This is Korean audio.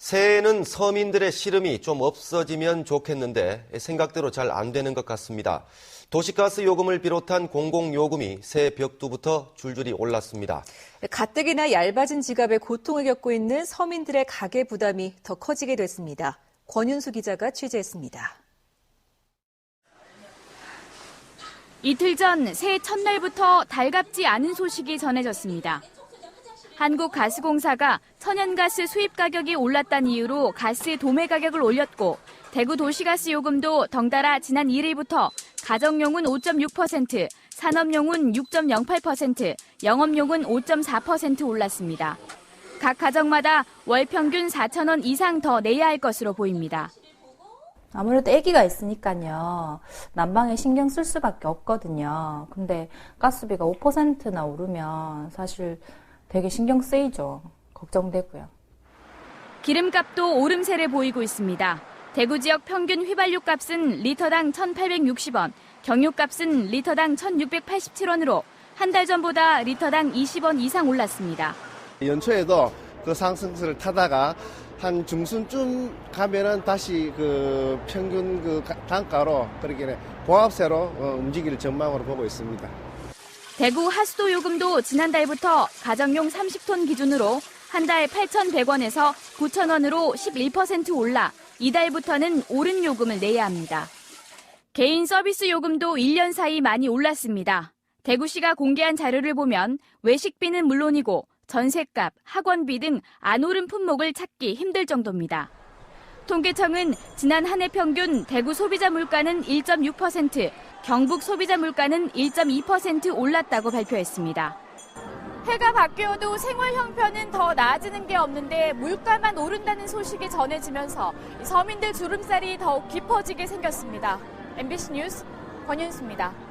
새해에는 서민들의 시름이 좀 없어지면 좋겠는데 생각대로 잘 안 되는 것 같습니다. 도시가스 요금을 비롯한 공공요금이 새해 벽두부터 줄줄이 올랐습니다. 가뜩이나 얇아진 지갑에 고통을 겪고 있는 서민들의 가계 부담이 더 커지게 됐습니다. 권윤수 기자가 취재했습니다. 이틀 전 새해 첫날부터 달갑지 않은 소식이 전해졌습니다. 한국가스공사가 천연가스 수입 가격이 올랐다는 이유로 가스 도매 가격을 올렸고 대구 도시가스 요금도 덩달아 지난 1일부터 가정용은 5.6%, 산업용은 6.08%, 영업용은 5.4% 올랐습니다. 각 가정마다 월 평균 4천 원 이상 더 내야 할 것으로 보입니다. 아무래도 아기가 있으니까요. 난방에 신경 쓸 수밖에 없거든요. 근데 가스비가 5%나 오르면 사실 되게 신경 쓰이죠. 걱정되고요. 기름값도 오름세를 보이고 있습니다. 대구 지역 평균 휘발유 값은 리터당 1,860원, 경유값은 리터당 1,687원으로 한 달 전보다 리터당 20원 이상 올랐습니다. 연초에도 그 상승세를 타다가 한 중순쯤 가면은 다시 그 평균 그 가- 단가로 그렇게 보합세로 어, 움직일 전망으로 보고 있습니다. 대구 하수도 요금도 지난달부터 가정용 30톤 기준으로 한 달 8,100원에서 9,000원으로 11% 올라 이달부터는 오른 요금을 내야 합니다. 개인 서비스 요금도 1년 사이 많이 올랐습니다. 대구시가 공개한 자료를 보면 외식비는 물론이고 전셋값, 학원비 등 안 오른 품목을 찾기 힘들 정도입니다. 통계청은 지난 한 해 평균 대구 소비자 물가는 1.6%, 경북 소비자 물가는 1.2% 올랐다고 발표했습니다. 해가 바뀌어도 생활 형편은 더 나아지는 게 없는데 물가만 오른다는 소식이 전해지면서 서민들 주름살이 더욱 깊어지게 생겼습니다. MBC 뉴스 권윤수입니다.